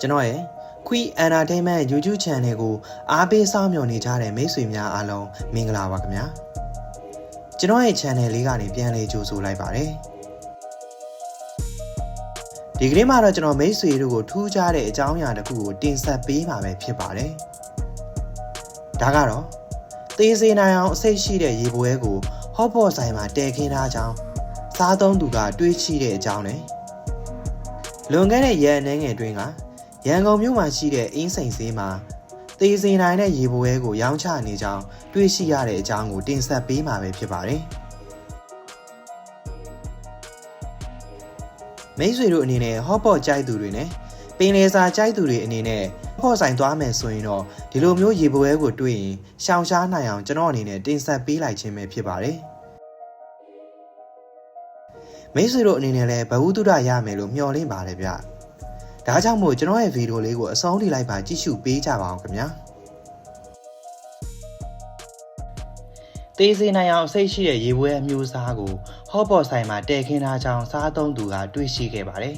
ကျွန်တော်ရဲ့ Queen Entertainment YouTube Channel ကိုအားပေးစောင့်မျှော်နေကြတဲ့မိတ်ဆွေများအားလုံးမင်္ဂလာပါခင်ဗျာကျွန်တော်ရဲ့ channel လေးကနေပြန်လည်ကြိုဆိုလိုက်ပါတယ်ဒီကနေ့မှာတော့ကျွန်တော်မိတ်ဆွေတို့ကိုထူးခြားတဲ့အကြောင်းအရာတစ်ခုကိုတင်ဆက်ပေးမှာပဲဖြစ်ပါတယ်ဒါကတော့သေးစေနိုင်အောင်အစိတ်ရှိတဲ့ရေပွဲကိုဟော့ဘော့ဆိုင်မှာတည်ခင်းထားကြောင်းစားသုံးသူကတွေးချိတဲ့အကြောင်းနဲ့လွန်ခဲ့တဲ့ရက်အနည်းငယ်အတွင်းက ရန်ကုန်မြို့မှာရှိတဲ့အင်းစိန်ဈေးမှာသေးစေနိုင်တဲ့ရေပွဲကိုရောင်းချနေကြောင်းတွေးရှိရတဲ့အကြောင်းကိုတင်ဆက်ပေးမှာပဲဖြစ်ပါတယ်မိတ်ဆွေတို့အနေနဲ့ဟော့ပေါ့ကြိုက်သူတွေနဲ့ပင်လေစာကြိုက်သူတွေအနေနဲ့ဟော့ဆိုင်သွားမယ်ဆိုရင်တော့ဒီလိုမျိုးရေပွဲကိုတွေ့ရင်ရှောင်ရှားနိုင်အောင်ကျွန်တော်အနေနဲ့တင်ဆက်ပေးလိုက်ခြင်းပဲဖြစ်ပါတယ်မိတ်ဆွေတို့အနေနဲ့လည်းဘဝတုဒရမယ်လို့မျှော်လင့်ပါတယ်ဗျ ဒါကြောင့်မို့ကျွန်တော်ရဲ့ဗီဒီယိုလေးကိုအဆုံးထိလိုက်ပါကြည့်ရှုပေးကြပါအောင်ခင်ဗျာသေးစေနိုင်အောင်စိတ်ရှိတဲ့ရေပွဲအမျိုးအစားကိုဟော့ပေါ်ဆိုင်မှာတည်ခင်းထားကြောင်းစားသုံးသူကတွေ့ရှိခဲ့ပါတယ်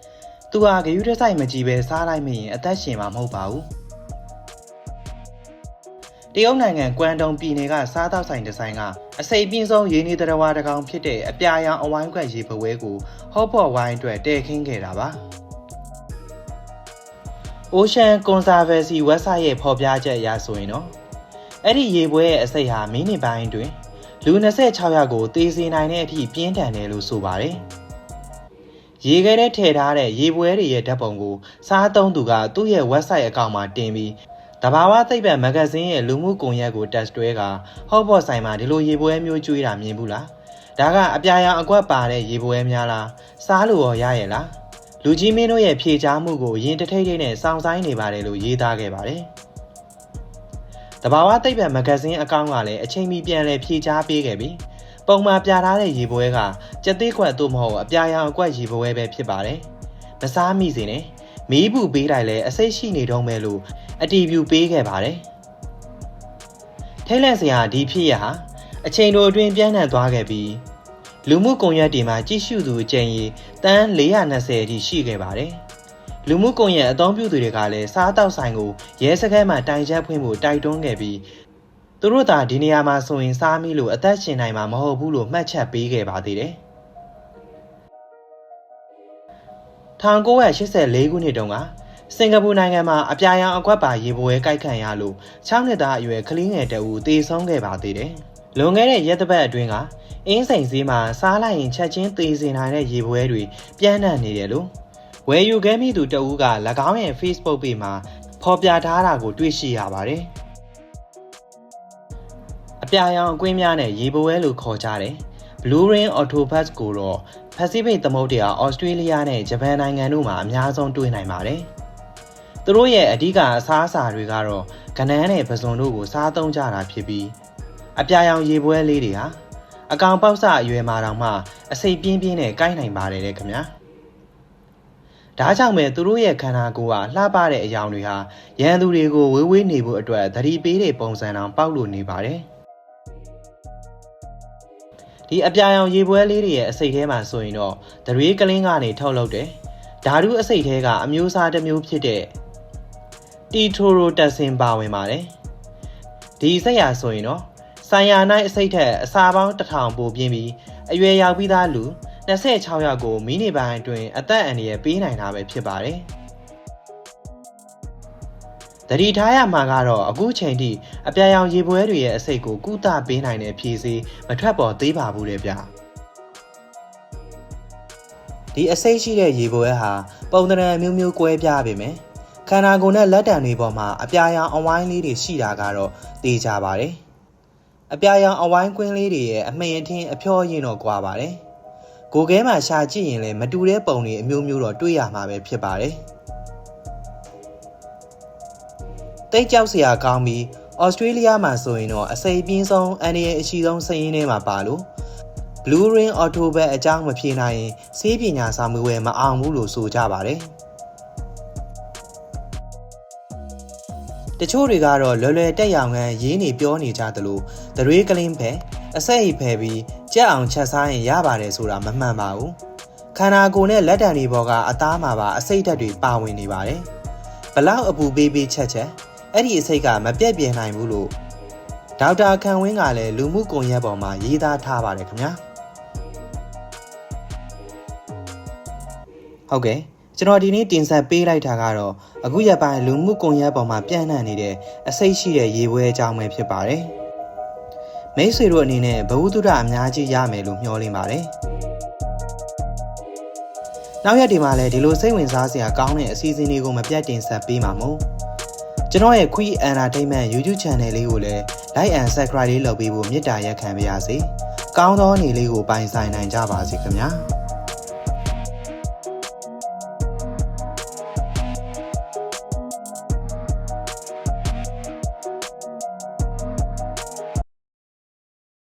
။သူဟာဂယုတဆိုင်မကြည့်ပဲစားလိုက်မိရင်အသက်ရှင်မှာမဟုတ်ပါဘူး။တရုတ်နိုင်ငံကွမ်တုံပြည်နယ်ကစားတောက်ဆိုင်တစ်ဆိုင်ကအစိပ်ပြင်းဆုံးရင်းနှီးတရဝါတကောင်ဖြစ်တဲ့အပြာရောင်အဝိုင်းခွက်ရေပွဲကိုဟော့ပေါ်ဝိုင်းအတွက်တည်ခင်းခဲ့တာပါ။ Ocean Conservancy website ရဲ့ဖော်ပြချက်အရဆိုရင်တော့အဲ့ဒီရေပွဲရဲ့အစိတ်ဟာမိနစ်ပိုင်းတွင်လူ26ယောက်ကိုတေးစေနိုင်တဲ့အထိပြင်းထန်တယ်လို့ဆိုပါတယ်။ရေခဲထဲထည့်ထားတဲ့ရေပွဲတွေရဲ့ဓာတ်ပုံကိုစားသုံးသူကသူ့ရဲ့ website အကောင့်မှာတင်ပြီးတဘာဝသိပ္ပံမဂ္ဂဇင်းရဲ့လူမှုကွန်ရက်ကိုတက်တွဲကဟော့ဘော့ဆိုင်မှာဒီလိုရေပွဲမျိုးကျွေးတာမြင်ဘူးလား။ဒါကအပြာရောင်အကွက်ပါတဲ့ရေပွဲများလား။စားလို့ရောရရဲ့လား။ လူကြီးမင်းတို့ရဲ့ဖြေချားမှုကိုရင်တထိတ်ထိတ်နဲ့စောင့်ဆိုင်နေပါတယ်လို့ရေးသားခဲ့ပါတယ်။တဘာဝသိပ္ပံမဂ္ဂဇင်းအကောင့်ကလည်းအချိန်မီပြန်လည်ဖြေချားပေးခဲ့ပြီးပုံမှန်ပြထားတဲ့ရေပွဲကကြက်သေးခွက်သို့မဟုတ်အပြာရောင်အကွက်ရေပွဲပဲဖြစ်ပါတယ်။မစားမိစေနဲ့မီးဘူးပေးလိုက်လဲအစိတ်ရှိနေတော့မယ်လို့အတီးပြူပေးခဲ့ပါတယ်။ထိတ်လန့်စရာဒီဖြစ်ရဟာအချိန်တိုအတွင်းပြန့်နှံ့သွားခဲ့ပြီး လူမှုကွန်ရက်တွေမှာကြည့်ရှုသူအကြိမ်ရေတန်း420အထိရှိခဲ့ပါတယ်။လူမှုကွန်ရက်အသုံးပြုသူတွေကလည်းစားတောက်ဆိုင်ကိုရဲစခန်းမှာတိုင်ချက်ဖွင့်ဖို့တိုက်တွန်းခဲ့ပြီးသူတို့သာဒီနေရာမှာဆိုရင်စားမိလို့အသက်ရှင်နိုင်မှာမဟုတ်ဘူးလို့မှတ်ချက်ပေးခဲ့ပါသေးတယ်။1984ခုနှစ်တုန်းကစင်ကာပူနိုင်ငံမှာအပြာရောင်အကွက်ပါရေပွဲကိုက်ခံရလို့6နှစ်သားအရွယ်ကလေးငယ်တအူသေဆုံးခဲ့ပါသေးတယ်။လွန်ခဲ့တဲ့ရက်တစ်ပတ်အတွင်းက အင်းစိန်စည်းမှာစားလိုက်ရင်ချက်ချင်းသေစေနိုင်တဲ့ရေပွဲတွေပြန့်နှံ့နေတယ်လို့ဝယ်ယူခဲ့မိသူတအူးက၎င်းရဲ့ Facebook page မှာဖော်ပြထားတာကိုတွေ့ရှိရပါတယ်။အပြာရောင်အကွင်းများနဲ့ရေပွဲလို့ခေါ်ကြတယ်။ Blue Ring Octopus ကိုတော့ Pacific သမုဒ္ဒရာဩစတြေးလျနဲ့ဂျပန်နိုင်ငံတို့မှာအများဆုံးတွေ့နိုင်ပါတယ်။သူတို့ရဲ့အဓိကအစားအစာတွေကတော့ကနန်းနဲ့ပဇွန်တို့ကိုစားသုံးကြတာဖြစ်ပြီးအပြာရောင်ရေပွဲလေးတွေဟာ အကောင်ပေါက်စအရွယ်မှာတောင်မှအစိပ်ပြင်းပြင်းနဲ့ကိုက်နိုင်ပါတယ်တဲ့ခင်ဗျာဒါကြောင့်ပဲသူတို့ရဲ့ခန္ဓာကိုယ်ဟာလှပတဲ့အယောင်တွေဟာရန်သူတွေကိုဝေးဝေးနေဖို့အတွက်သတိပေးတဲ့ပုံစံတောင်ပေါက်လို့နေပါတယ်ဒီအပြာရောင်ရေပွဲလေးတွေရဲ့အစိတ်ထဲမှာဆိုရင်တော့ဒရွေးကလင်းကနေထုတ်လုပ်တယ်ဓာတုအစိတ်ထဲကအမျိုးအစားတစ်မျိုးဖြစ်တဲ့တီထိုရိုတက်ဆင်ပါဝင်ပါတယ်ဒီစိတ်ရဆိုရင်တော့ ဆိုင်ယာနိုင်အစိတ်ထက်အစာပေါင်းတစ်ထောင်ပိုပြင်းပြီးအရွယ်ရောက်ပြီးသားလူ26ယောက်ကိုမိနစ်ပိုင်းအတွင်းအသက်အန္တရာယ်ပေးနိုင်တာပဲဖြစ်ပါတယ်တတိထားရမှာကတော့အခုချိန်ထိအပြာရောင်ရေပွဲတွေရဲ့အစိတ်ကိုကုသပေးနိုင်တဲ့ဖြည့်စည်းမထွက်ပေါ်သေးပါဘူးတဲ့ဗျဒီအစိတ်ရှိတဲ့ရေပွဲဟာပုံသဏ္ဍာန်မျိုးမျိုးကွဲပြားပေမယ့်ခန္ဓာကိုယ်နဲ့လက်တံတွေပေါ်မှာအပြာရောင်အဝိုင်းလေးတွေရှိတာကတော့သိကြပါတယ်။ အပြာရောင်အဝိုင်းကွင်းလေးတွေရဲ့အမှန်အထင်းအဖျော်ရင်တော့ကွာပါတယ်။ကိုယ်ခဲမှာရှာကြည့်ရင်လည်းမတူတဲ့ပုံတွေအမျိုးမျိုးတော့တွေ့ရမှာပဲဖြစ်ပါတယ်။တိတ်ကြောက်စရာကောင်းပြီးဩစတြေးလျမှာဆိုရင်တော့အစိပ်ပြင်းဆုံးအန်ဒီရဲ့အရှိဆုံးစရင်ထဲမှာပါလို့ Blue Ring October အကြောင်းမဖြေနိုင်ရင်စေးပညာစာမေးပွဲမအောင်ဘူးလို့ဆိုကြပါတယ်။ တချို့တွေကတော့လွယ်လွယ်တက်ရောင်ခန်းရင်းနေပြောနေကြသလိုသရွေးကလင်းဖဲအဆက်အိဖဲပြီးကြက်အောင်ချက်စားရင်ရပါတယ်ဆိုတာမမှန်ပါဘူးခန္ဓာကိုယ်နဲ့လက်တံတွေပေါ်ကအသားမှာပါအစိတ်ဓာတ်တွေပါဝင်နေပါတယ်ဘလောက်အပူပေးပေးချက်ချက်အဲ့ဒီအစိတ်ကမပြတ်ပြဲနိုင်ဘူးလို့ဒေါက်တာခန့်ဝင်းကလည်းလူမှုကွန်ရက်ပေါ်မှာရေးသားထားပါတယ်ခင်ဗျာဟုတ်ကဲ့ကျွန်တော်ဒီနေ့တင်ဆက်ပေးလိုက်တာကတော့ အခုရက်ပိုင်းလူမှုကွန်ရက်ပေါ်မှာပြန့်နှံ့နေတဲ့အစိတ်ရှိတဲ့ရေပွဲအကြောင်းပဲဖြစ်ပါတယ်မိတ်ဆွေတို့အနေနဲ့ဘဝတုဒ္ဒအများကြီးရမယ်လို့မျှော်လင့်ပါတယ်နောက်ရက်ဒီမှာလည်းဒီလိုစိတ်ဝင်စားစရာကောင်းတဲ့အစီအစဉ်တွေကိုမပြတ်တင်ဆက်ပေးမှာမို့ကျွန်တော်ရဲ့ Quick Entertainment YouTube Channel လေးကိုလည်း Like and Subscribe လေးလုပ်ပေးဖို့မေတ္တာရက်ခံပါရစေ။ကောင်းသောနေ့လေးကိုပိုင်ဆိုင်နိုင်ကြပါစေခင်ဗျာ။